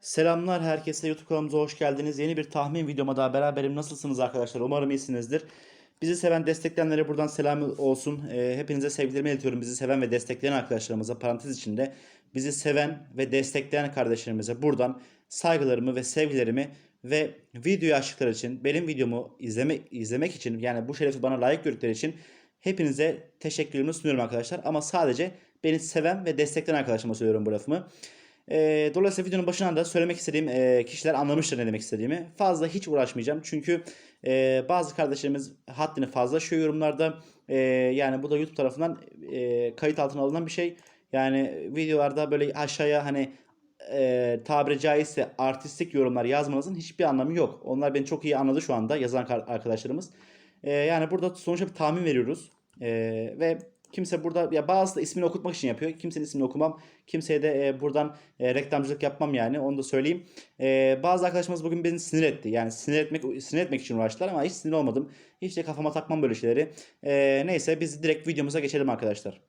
Selamlar herkese YouTube kanalımıza hoş geldiniz. Yeni bir tahmin videoma daha beraberim. Nasılsınız arkadaşlar? Umarım iyisinizdir. Bizi seven destekleyenlere buradan selam olsun. Ee, hepinize sevgilerimi iletiyorum. Bizi seven ve destekleyen arkadaşlarımıza parantez içinde bizi seven ve destekleyen kardeşlerimize buradan saygılarımı ve sevgilerimi ve videoyu açtıkları için benim videomu izleme, izlemek için yani bu şerefi bana layık gördükleri için hepinize teşekkürlerimi sunuyorum arkadaşlar. Ama sadece beni seven ve destekleyen arkadaşlarıma söylüyorum bu lafımı. E, dolayısıyla videonun başından da söylemek istediğim e, kişiler anlamıştır ne demek istediğimi. Fazla hiç uğraşmayacağım. Çünkü e, bazı kardeşlerimiz haddini fazla aşıyor yorumlarda. E, yani bu da YouTube tarafından e, kayıt altına alınan bir şey. Yani videolarda böyle aşağıya hani e, tabiri caizse artistik yorumlar yazmanızın hiçbir anlamı yok. Onlar beni çok iyi anladı şu anda yazan arkadaşlarımız. E, yani burada sonuçta bir tahmin veriyoruz. E, ve kimse burada ya bazısı da ismini okutmak için yapıyor. Kimsenin ismini okumam. Kimseye de e, buradan e, reklamcılık yapmam yani onu da söyleyeyim. E, bazı arkadaşlarımız bugün beni sinir etti. Yani sinir etmek sinir etmek için uğraştılar ama hiç sinir olmadım. Hiç de kafama takmam böyle şeyleri. E, neyse biz direkt videomuza geçelim arkadaşlar.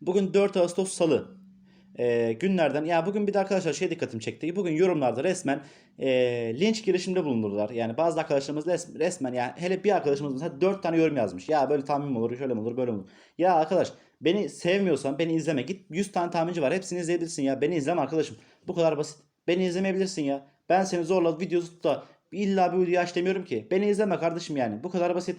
Bugün 4 Ağustos Salı. E, günlerden ya bugün bir de arkadaşlar şey dikkatimi çekti. Bugün yorumlarda resmen e, linç girişiminde bulundurdular. Yani bazı arkadaşlarımız res- resmen yani hele bir arkadaşımız mesela 4 tane yorum yazmış. Ya böyle tahmin mi olur, şöyle mi olur, böyle mi olur. Ya arkadaş beni sevmiyorsan beni izleme. Git 100 tane tahminci var. Hepsini izleyebilirsin ya. Beni izleme arkadaşım. Bu kadar basit. Beni izlemeyebilirsin ya. Ben seni zorla video tut da illa bir video aç ki. Beni izleme kardeşim yani. Bu kadar basit.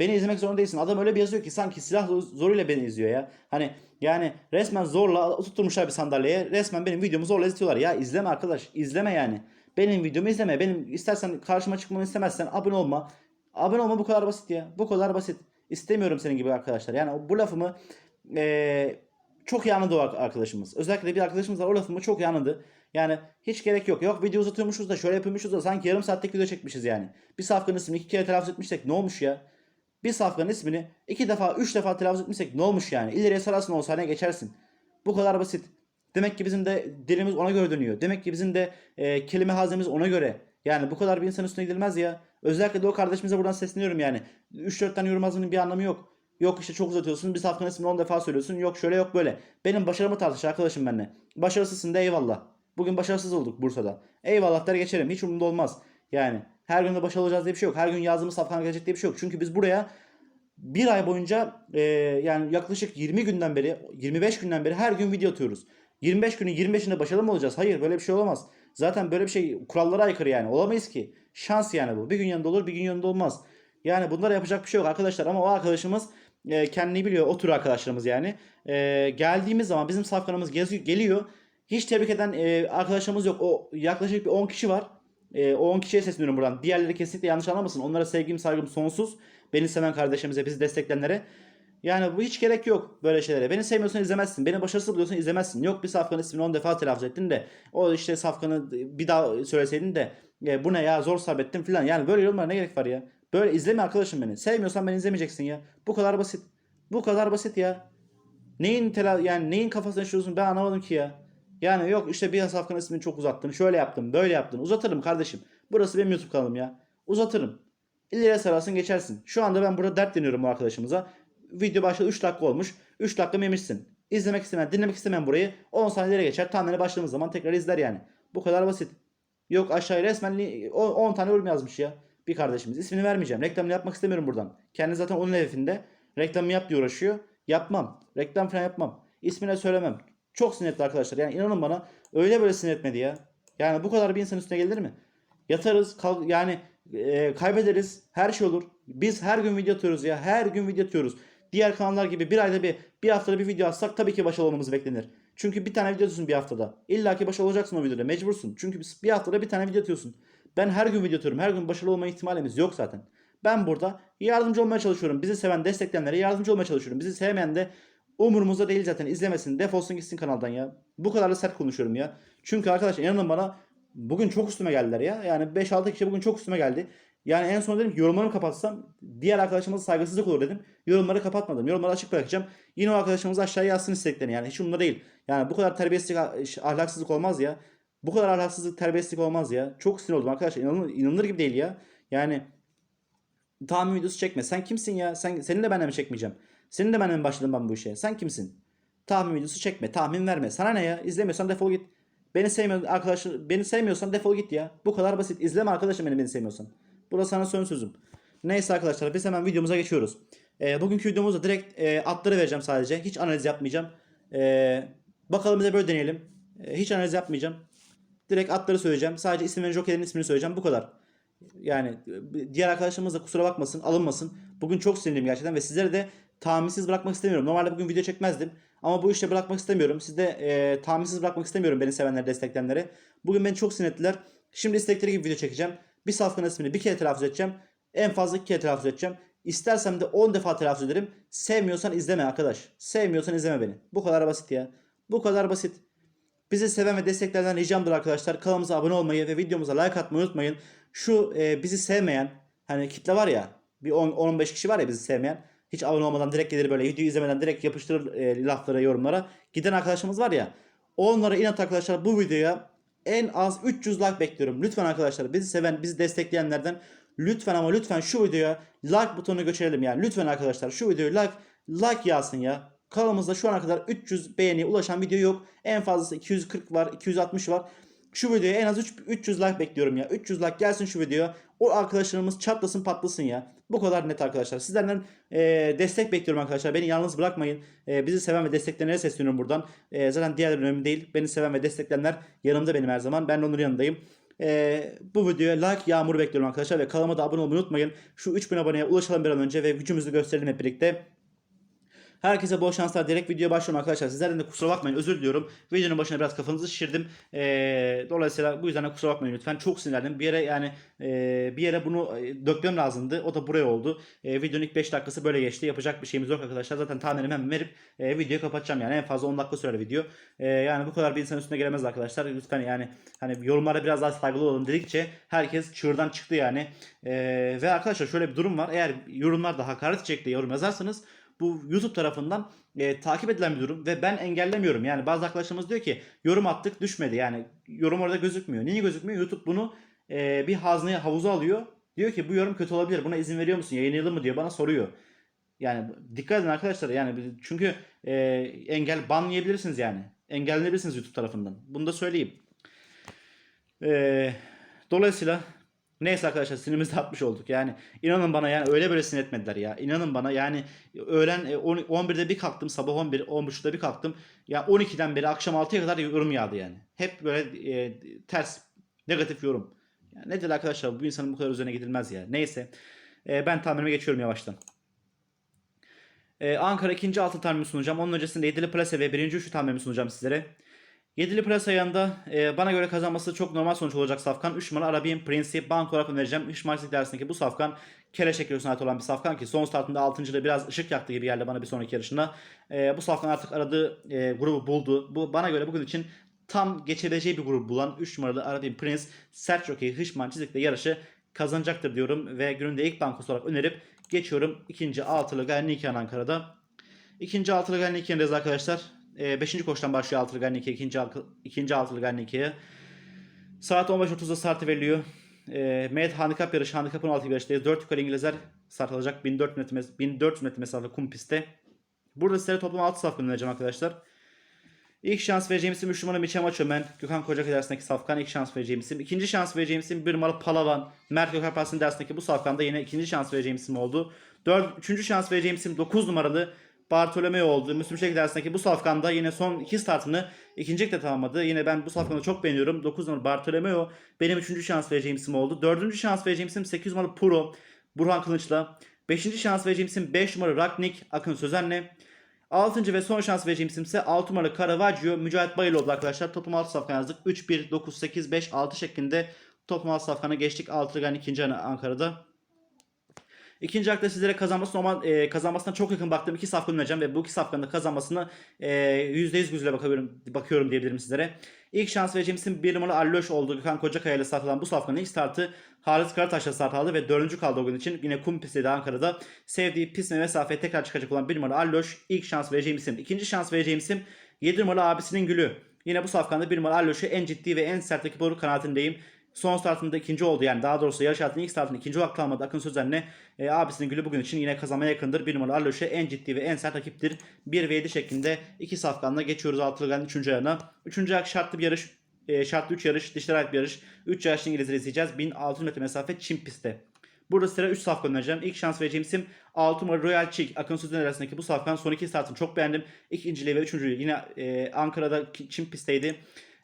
Beni izlemek zorunda değilsin. Adam öyle bir yazıyor ki sanki silah zoruyla beni izliyor ya. Hani yani resmen zorla tutturmuşlar bir sandalyeye. Resmen benim videomu zorla izliyorlar. Ya izleme arkadaş. izleme yani. Benim videomu izleme. Benim istersen karşıma çıkmamı istemezsen abone olma. Abone olma bu kadar basit ya. Bu kadar basit. İstemiyorum senin gibi arkadaşlar. Yani bu lafımı eee, çok iyi anladı o arkadaşımız. Özellikle bir arkadaşımız var o lafımı çok iyi anladı. Yani hiç gerek yok. Yok video uzatıyormuşuz da şöyle yapıyormuşuz da sanki yarım saatlik video çekmişiz yani. Bir safkanın ismini iki kere telaffuz etmişsek ne olmuş ya? Bir safkanın ismini iki defa, üç defa telaffuz etmişsek ne olmuş yani? İleriye sararsın o saniye geçersin. Bu kadar basit. Demek ki bizim de dilimiz ona göre dönüyor. Demek ki bizim de e, kelime haznemiz ona göre. Yani bu kadar bir insan üstüne gidilmez ya. Özellikle de o kardeşimize buradan sesleniyorum yani. 3-4 tane yorum yazmanın bir anlamı yok. Yok işte çok uzatıyorsun. Bir safkanın ismini 10 defa söylüyorsun. Yok şöyle yok böyle. Benim başarımı tartış arkadaşım benimle. Başarısızsın da eyvallah. Bugün başarısız olduk Bursa'da. Eyvallah der geçerim. Hiç umurumda olmaz. Yani her gün de başarılı olacağız diye bir şey yok. Her gün yazdığımız safkan gelecek diye bir şey yok. Çünkü biz buraya bir ay boyunca e, yani yaklaşık 20 günden beri 25 günden beri her gün video atıyoruz. 25 günün 25'inde başarılı mı olacağız? Hayır böyle bir şey olamaz. Zaten böyle bir şey kurallara aykırı yani. Olamayız ki. Şans yani bu. Bir gün yanında olur bir gün yanında olmaz. Yani bunlara yapacak bir şey yok arkadaşlar. Ama o arkadaşımız e, kendini biliyor. O tür arkadaşlarımız yani. E, geldiğimiz zaman bizim safkanımız geliyor. Hiç tebrik eden e, arkadaşlarımız yok. O yaklaşık bir 10 kişi var. E, o 10 kişiye sesleniyorum buradan. Diğerleri kesinlikle yanlış anlamasın. Onlara sevgim saygım sonsuz. Beni seven kardeşimize, bizi destekleyenlere. Yani bu hiç gerek yok böyle şeylere. Beni sevmiyorsan izlemezsin. Beni başarısız buluyorsan izlemezsin. Yok bir safkanın ismini 10 defa telaffuz ettin de o işte safkanı bir daha söyleseydin de e, bu ne ya zor sabrettim filan. Yani böyle yorumlara ne gerek var ya? Böyle izleme arkadaşım beni. Sevmiyorsan beni izlemeyeceksin ya. Bu kadar basit. Bu kadar basit ya. Neyin tela yani neyin kafasına yaşıyorsun ben anlamadım ki ya. Yani yok işte bir safkanın ismini çok uzattın. Şöyle yaptın, böyle yaptın. Uzatırım kardeşim. Burası benim YouTube kanalım ya. Uzatırım. İleriye sararsın geçersin. Şu anda ben burada dert deniyorum bu arkadaşımıza. Video başladı 3 dakika olmuş. 3 dakika yemişsin. İzlemek istemeyen, dinlemek istemeyen burayı 10 saniyelere geçer. Tahmine başladığımız zaman tekrar izler yani. Bu kadar basit. Yok aşağıya resmen li- o- 10 tane yorum yazmış ya. Bir kardeşimiz. İsmini vermeyeceğim. Reklamını yapmak istemiyorum buradan. Kendi zaten onun hedefinde. Reklamı yap diye uğraşıyor. Yapmam. Reklam falan yapmam. İsmine söylemem. Çok sinir etti arkadaşlar. Yani inanın bana öyle böyle sinir etmedi ya. Yani bu kadar bir insan üstüne gelir mi? Yatarız, yani e, kaybederiz. Her şey olur. Biz her gün video atıyoruz ya. Her gün video atıyoruz. Diğer kanallar gibi bir ayda bir, bir haftada bir video atsak tabii ki başarılı olmamız beklenir. Çünkü bir tane video atıyorsun bir haftada. İlla ki başarılı olacaksın o videoda. Mecbursun. Çünkü biz bir haftada bir tane video atıyorsun. Ben her gün video atıyorum. Her gün başarılı olma ihtimalimiz yok zaten. Ben burada yardımcı olmaya çalışıyorum. Bizi seven, destekleyenlere yardımcı olmaya çalışıyorum. Bizi sevmeyen de umurumuzda değil zaten. İzlemesin, defolsun gitsin kanaldan ya. Bu kadar da sert konuşuyorum ya. Çünkü arkadaşlar inanın bana bugün çok üstüme geldiler ya. Yani 5-6 kişi bugün çok üstüme geldi. Yani en son dedim ki yorumlarımı kapatsam diğer arkadaşımıza saygısızlık olur dedim. Yorumları kapatmadım. Yorumları açık bırakacağım. Yine o arkadaşımız aşağıya yazsın isteklerini yani. Hiç umurumda değil. Yani bu kadar terbiyesizlik, ahlaksızlık olmaz ya. Bu kadar ahlaksızlık, terbiyesizlik olmaz ya. Çok sinir oldum arkadaşlar. İnanılır, inanılır gibi değil ya. Yani tahmin videosu çekme. Sen kimsin ya? Sen senin de benden mi çekmeyeceğim? Senin de benden başladım ben bu işe? Sen kimsin? Tahmin videosu çekme. Tahmin verme. Sana ne ya? İzlemiyorsan defol git. Beni sevmiyor arkadaşlar beni sevmiyorsan defol git ya. Bu kadar basit. İzleme arkadaşım beni beni sevmiyorsan. Burası sana son sözüm. Neyse arkadaşlar biz hemen videomuza geçiyoruz. Ee, bugünkü videomuzda direkt e, atları vereceğim sadece. Hiç analiz yapmayacağım. Ee, bakalım bize böyle deneyelim. Ee, hiç analiz yapmayacağım. Direkt atları söyleyeceğim. Sadece isim ve jokerlerin ismini söyleyeceğim. Bu kadar. Yani e, diğer arkadaşlarımız da kusura bakmasın, alınmasın. Bugün çok sinirliyim gerçekten ve sizleri de tahminsiz bırakmak istemiyorum. Normalde bugün video çekmezdim. Ama bu işte bırakmak istemiyorum. Siz de e, tahminsiz bırakmak istemiyorum beni sevenleri, destekleyenleri. Bugün beni çok sinirlettiler. Şimdi istekleri gibi video çekeceğim. Bir safkanın ismini bir kere telaffuz edeceğim. En fazla iki kere telaffuz edeceğim. İstersem de 10 defa telaffuz ederim. Sevmiyorsan izleme arkadaş. Sevmiyorsan izleme beni. Bu kadar basit ya. Bu kadar basit. Bizi seven ve destekleyen ricamdır arkadaşlar. Kanalımıza abone olmayı ve videomuza like atmayı unutmayın. Şu e, bizi sevmeyen hani kitle var ya bir 10-15 kişi var ya bizi sevmeyen. Hiç abone olmadan direkt gelir böyle videoyu izlemeden direkt yapıştırır e, laflara yorumlara. Giden arkadaşımız var ya. Onlara inat arkadaşlar bu videoya en az 300 like bekliyorum. Lütfen arkadaşlar bizi seven bizi destekleyenlerden lütfen ama lütfen şu videoya like butonunu göçerelim yani. Lütfen arkadaşlar şu videoyu like like yazsın ya. Kanalımızda şu ana kadar 300 beğeniye ulaşan video yok. En fazlası 240 var, 260 var. Şu videoya en az 3, 300 like bekliyorum ya. 300 like gelsin şu videoya. O arkadaşlarımız çatlasın patlasın ya. Bu kadar net arkadaşlar. Sizlerden e, destek bekliyorum arkadaşlar. Beni yalnız bırakmayın. E, bizi seven ve destekleyenlere sesleniyorum buradan. E, zaten diğer önemli değil. Beni seven ve destekleyenler yanımda benim her zaman. Ben de onların yanındayım. E, bu videoya like yağmuru bekliyorum arkadaşlar. Ve kanalıma da abone olmayı unutmayın. Şu 3000 aboneye ulaşalım bir an önce ve gücümüzü gösterelim hep birlikte. Herkese bol şanslar. Direkt videoya başlıyorum arkadaşlar. Sizlerden de kusura bakmayın. Özür diliyorum. Videonun başına biraz kafanızı şişirdim. Ee, dolayısıyla bu yüzden de kusura bakmayın lütfen. Çok sinirlendim. Bir yere yani e, bir yere bunu e, dökmem lazımdı. O da buraya oldu. E, videonun ilk 5 dakikası böyle geçti. Yapacak bir şeyimiz yok arkadaşlar. Zaten tahminimi hemen verip e, videoyu kapatacağım. Yani en fazla 10 dakika sürer video. E, yani bu kadar bir insan üstüne gelemez arkadaşlar. Lütfen yani hani yorumlara biraz daha saygılı olalım dedikçe herkes çığırdan çıktı yani. E, ve arkadaşlar şöyle bir durum var. Eğer yorumlarda hakaret içerikli yorum yazarsanız bu YouTube tarafından e, takip edilen bir durum ve ben engellemiyorum. Yani bazı arkadaşlarımız diyor ki yorum attık düşmedi. Yani yorum orada gözükmüyor. Niye gözükmüyor? YouTube bunu e, bir hazneye havuza alıyor. Diyor ki bu yorum kötü olabilir. Buna izin veriyor musun? Yayınlayalım mı diyor. Bana soruyor. Yani dikkat edin arkadaşlar. Yani çünkü e, engel banlayabilirsiniz yani. Engellenebilirsiniz YouTube tarafından. Bunu da söyleyeyim. E, dolayısıyla Neyse arkadaşlar sinirimizi atmış olduk. Yani inanın bana yani öyle böyle sinir etmediler ya. İnanın bana yani öğlen e, 10 11'de bir kalktım sabah 11 10.30'da bir kalktım. Ya 12'den beri akşam 6'ya kadar yorum yağdı yani. Hep böyle e, ters negatif yorum. Yani nedir arkadaşlar bu insanın bu kadar üzerine gidilmez ya. Neyse e, ben tahminime geçiyorum yavaştan. E, Ankara ikinci altı tahminimi sunacağım. Onun öncesinde Yedili Plase ve birinci üçlü tahminimi sunacağım sizlere. Yedili Plase ayağında e, bana göre kazanması çok normal sonuç olacak safkan. 3 numara Arabian Prince'i bank olarak önereceğim. 3 Marsik dersindeki bu safkan kere şekeri ait olan bir safkan ki son startında 6. biraz ışık yaktı gibi geldi bana bir sonraki yarışında. E, bu safkan artık aradığı e, grubu buldu. Bu bana göre bugün için tam geçebileceği bir grubu bulan 3 numaralı Arabian Prince sert jockey Hışman çizikle yarışı kazanacaktır diyorum ve gününde ilk bank olarak önerip geçiyorum ikinci altılı Gaynikian Ankara'da. İkinci altılı Gaynikian'dayız arkadaşlar. 5. E, koştan başlıyor altılı Gaynikian ikinci, ikinci altılı Gaynikian'a. Saat 15.30'da startı veriliyor. E, Med handikap yarışı, handikap 16 yarıştayız. 4 yukarı İngilizler start alacak. 1400 metre, mes 1400 metre mesafe kum pistte. Burada sizlere toplam 6 safkan önereceğim arkadaşlar. İlk şans vereceğim isim 3 numaralı Miçem Açömen. Gökhan Kocak dersindeki safkan ilk şans vereceğim isim. İkinci şans vereceğim isim 1 numaralı Palavan. Mert Gökalparslan dersindeki bu safkanda yine ikinci şans vereceğim isim oldu. 4, üçüncü şans vereceğim isim 9 numaralı Bartolomeo oldu. Müslüm Şek dersindeki bu safkanda yine son iki startını ikincilikle tamamladı. Yine ben bu safkanı çok beğeniyorum. 9 numaralı Bartolomeo benim üçüncü şans vereceğim isim oldu. Dördüncü şans vereceğim isim 8 numaralı Puro. Burhan Kılıç'la. Beşinci şans vereceğim isim 5 numaralı Raknik Akın Sözen'le. Altıncı ve son şans vereceğim isim ise 6 numaralı Caravaggio Mücahit Bayıl oldu arkadaşlar. Toplam 6 safkan yazdık. 3, 1, 9, 8, 5, 6 şeklinde toplam 6 safkana geçtik. 6 gan ikinci Ankara'da. İkinci hakta sizlere kazanması normal e, kazanmasına çok yakın baktığım iki safkan önereceğim ve bu iki safkanın da kazanmasına e, %100 gözüyle bakıyorum, bakıyorum diyebilirim sizlere. İlk şans vereceğim isim 1 numaralı Alloş oldu. Gökhan Kocakaya ile start alan bu safkanın ilk startı Halis Karataş'la start aldı ve dördüncü kaldı o gün için. Yine kum pistteydi Ankara'da. Sevdiği pist ve mesafeye tekrar çıkacak olan 1 numaralı Alloş ilk şans vereceğim isim. İkinci şans vereceğim isim 7 numaralı abisinin gülü. Yine bu safkanda 1 numaralı Alloş'u en ciddi ve en sert rakip olur kanaatindeyim. Son startında ikinci oldu yani daha doğrusu yarış hayatının ilk startında ikinci olarak kalmadı. Akın Sözen'le e, abisinin gülü bugün için yine kazanmaya yakındır. Bir numaralı Arloş'e en ciddi ve en sert rakiptir. 1 v 7 şeklinde iki safkanla geçiyoruz altılı 3. ayağına. 3. ayak şartlı bir yarış. e, şartlı 3 yarış, dişler ait bir yarış. 3 yaşlı İngilizleri izleyeceğiz. 1600 metre mesafe Çin pistte. Burada sıra 3 safkan önereceğim. İlk şans vereceğim isim 6 numara Royal Chick. Akın Sözler arasındaki bu safkan son iki startını çok beğendim. İkinciliği ve üçüncülüğü yine e, Ankara'da Çin pistteydi.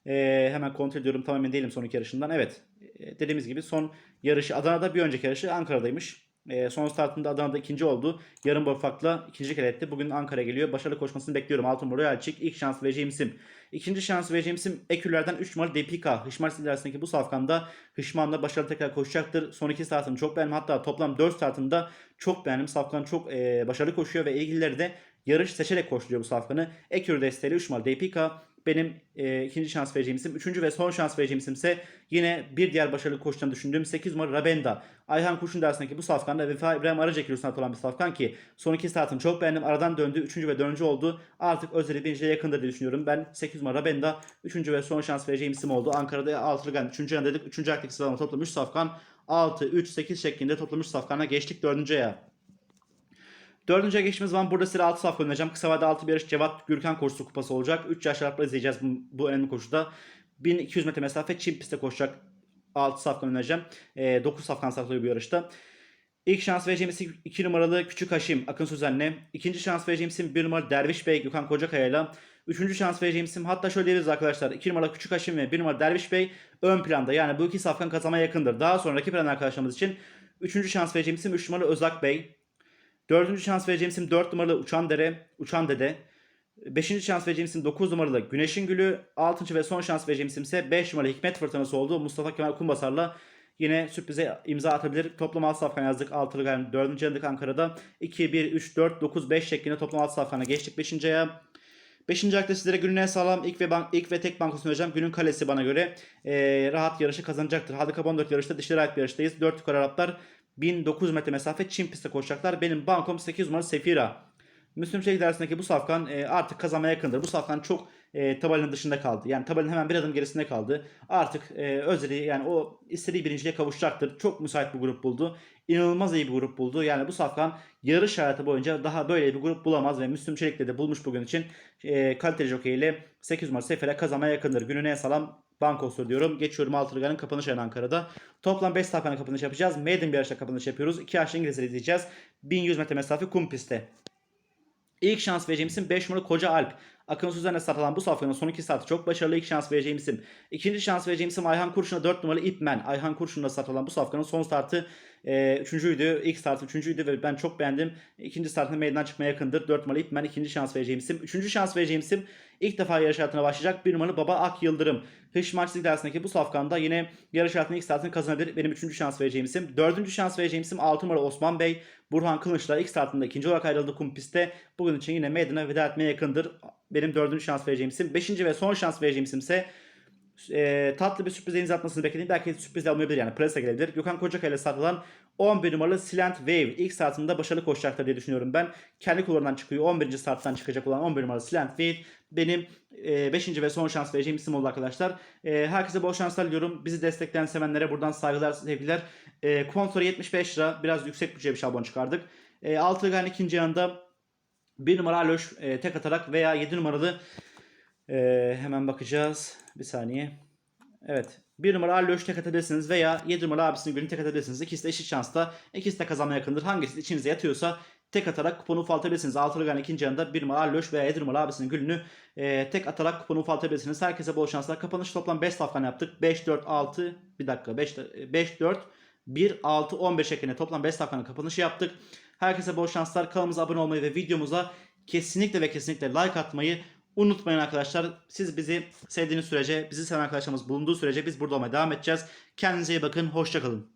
E, hemen kontrol ediyorum tam emin değilim son iki yarışından. Evet e, dediğimiz gibi son yarışı Adana'da bir önceki yarışı Ankara'daymış. E, son startında Adana'da ikinci oldu. Yarım boy farkla ikinci kere etti. Bugün Ankara'ya geliyor. Başarılı koşmasını bekliyorum. Altın Royal Chick. İlk şans vereceğim isim. İkinci şans vereceğim isim Ekürler'den 3 numara Depika. Hışmar arasındaki bu safkanda Hışman'la başarılı tekrar koşacaktır. Son iki startını çok beğendim. Hatta toplam 4 startında çok beğendim. Safkan çok e, başarılı koşuyor ve ilgilileri de yarış seçerek koşuyor bu safkanı. Ekür desteğiyle 3 numara Depika. Benim e, ikinci şans vereceğim isim. Üçüncü ve son şans vereceğim isim ise yine bir diğer başarılı koşacağını düşündüğüm 8 numara Rabenda. Ayhan Kurşun dersindeki bu safkanda Vefa İbrahim Arıca kilosundan olan bir safkan ki son iki startını çok beğendim. Aradan döndü. Üçüncü ve dördüncü oldu. Artık özeli birinciliğe yakındır diye düşünüyorum. Ben 8 numara Rabenda. Üçüncü ve son şans vereceğim isim oldu. Ankara'da altılı gan. Üçüncü yan dedik. Üçüncü ayaktaki sıralama toplam 3 safkan. 6, 3, 8 şeklinde toplam 3 safkana geçtik dördüncüye. Dördüncüye geçtiğimiz zaman burada sıra 6 safkan oynayacağım. Kısa vadede 6 bir yarış Cevat Gürkan koşusu kupası olacak. 3 yaş Arap'la izleyeceğiz bu, bu önemli koşuda. 1200 metre mesafe Çin pistte koşacak. 6 safkan oynayacağım. E, 9 safkan saklıyor bu yarışta. İlk şans vereceğim isim 2 numaralı Küçük Haşim Akın Sözen'le. İkinci şans vereceğim isim 1 numaralı Derviş Bey Gökhan Kocakaya'yla. Üçüncü şans vereceğim isim hatta şöyle diyebiliriz arkadaşlar. 2 numaralı Küçük Haşim ve 1 numaralı Derviş Bey ön planda. Yani bu iki safkan kazanmaya yakındır. Daha sonra rakip arkadaşlarımız için üçüncü şans vereceğim isim 3 numaralı Özak Bey. Dördüncü şans vereceğim isim 4 numaralı Uçan Dere, Uçan Dede. Beşinci şans vereceğim isim 9 numaralı Güneşin Gülü. Altıncı ve son şans vereceğim isim ise 5 numaralı Hikmet Fırtınası oldu. Mustafa Kemal Kumbasar'la yine sürprize imza atabilir. Toplam 6 safkan yazdık. 6'lı yani 4. yandık Ankara'da. 2, 1, 3, 4, 9, 5 şeklinde toplam 6 safkana geçtik 5. aya. 5. ayakta sizlere günün en sağlam ilk ve bank, ilk ve tek bankosunu vereceğim. Günün kalesi bana göre eee, rahat yarışı kazanacaktır. Hadika 14 yarışta dişleri ait bir yarıştayız. 4 yukarı Araplar 1900 metre mesafe Çin pistte koşacaklar. Benim bankom 8 numaralı Sefira. Müslüm Çelik dersindeki bu safkan e, artık kazanmaya yakındır. Bu safkan çok e, tabelanın dışında kaldı. Yani tabelanın hemen bir adım gerisinde kaldı. Artık e, özeli yani o istediği birinciliğe kavuşacaktır. Çok müsait bir grup buldu. İnanılmaz iyi bir grup buldu. Yani bu safkan yarış hayatı boyunca daha böyle bir grup bulamaz ve Müslüm Çelik'le de bulmuş bugün için e, kaliteli jockey ile 8 numara Sefer'e kazanmaya yakındır. Günün en sağlam bankosu diyorum. Geçiyorum Altırgan'ın kapanış ayını Ankara'da. Toplam 5 safkanın kapanış yapacağız. Maiden bir yarışta kapanış yapıyoruz. 2 yaşlı İngilizleri izleyeceğiz. 1100 metre mesafe kum pistte. İlk şans vereceğim isim 5 numaralı Koca Alp. Akın Suzan'la start alan bu safkanın son iki startı çok başarılı. İlk şans vereceğim isim. İkinci şans vereceğim isim Ayhan Kurşun'a 4 numaralı İpmen. Ayhan Kurşun'la start alan bu safkanın son startı e, üçüncüydü. İlk startı üçüncüydü ve ben çok beğendim. İkinci startında meydan çıkmaya yakındır. 4 numaralı İpmen ikinci şans vereceğim isim. Üçüncü şans vereceğim isim ilk defa yarış hayatına başlayacak. Bir numaralı Baba Ak Yıldırım. Hış Maçlık dersindeki bu safkanda yine yarış hayatının ilk startını kazanabilir. Benim üçüncü şans vereceğim isim. Dördüncü şans vereceğim isim 6 numaralı Osman Bey. Burhan Kılıç'la ilk startında ikinci olarak ayrıldı kum pistte. Bugün için yine meydana veda etmeye yakındır. Benim dördüncü şans vereceğim isim. Beşinci ve son şans vereceğim isim ise e, tatlı bir sürpriz imza atmasını beklediğim belki sürpriz olmayabilir yani prese gelebilir. Gökhan Kocakaya ile startılan 11 numaralı Silent Wave ilk startında başarılı koşacaktır diye düşünüyorum ben. Kendi kulvarından çıkıyor. 11. starttan çıkacak olan 11 numaralı Silent Wave benim 5. ve son şans vereceğim isim oldu arkadaşlar. E, herkese bol şanslar diliyorum. Bizi destekleyen sevenlere buradan saygılar, sevgiler. E, Sponsor 75 lira. Biraz yüksek bütçe bir şablon çıkardık. E, Altıgan ikinci yanında 1 numara Aloş e, tek atarak veya 7 numaralı e, hemen bakacağız. Bir saniye. Evet. 1 numara Alloş tek atabilirsiniz veya 7 numara abisinin günü tek atabilirsiniz. İkisi de eşit şansta. İkisi de kazanmaya yakındır. Hangisi içinize yatıyorsa tek atarak kuponu ufaltabilirsiniz. Altılı gan ikinci yanında 1 numara Alloş veya 7 numara abisinin gülünü e, tek atarak kuponu ufaltabilirsiniz. Herkese bol şanslar. Kapanış toplam 5 safkan yaptık. 5, 4, 6 bir dakika 5, 5 4 1, 6, 15 şeklinde toplam 5 safkanın kapanışı yaptık. Herkese bol şanslar. Kanalımıza abone olmayı ve videomuza kesinlikle ve kesinlikle like atmayı unutmayın arkadaşlar. Siz bizi sevdiğiniz sürece, bizi seven arkadaşlarımız bulunduğu sürece biz burada olmaya devam edeceğiz. Kendinize iyi bakın. Hoşçakalın.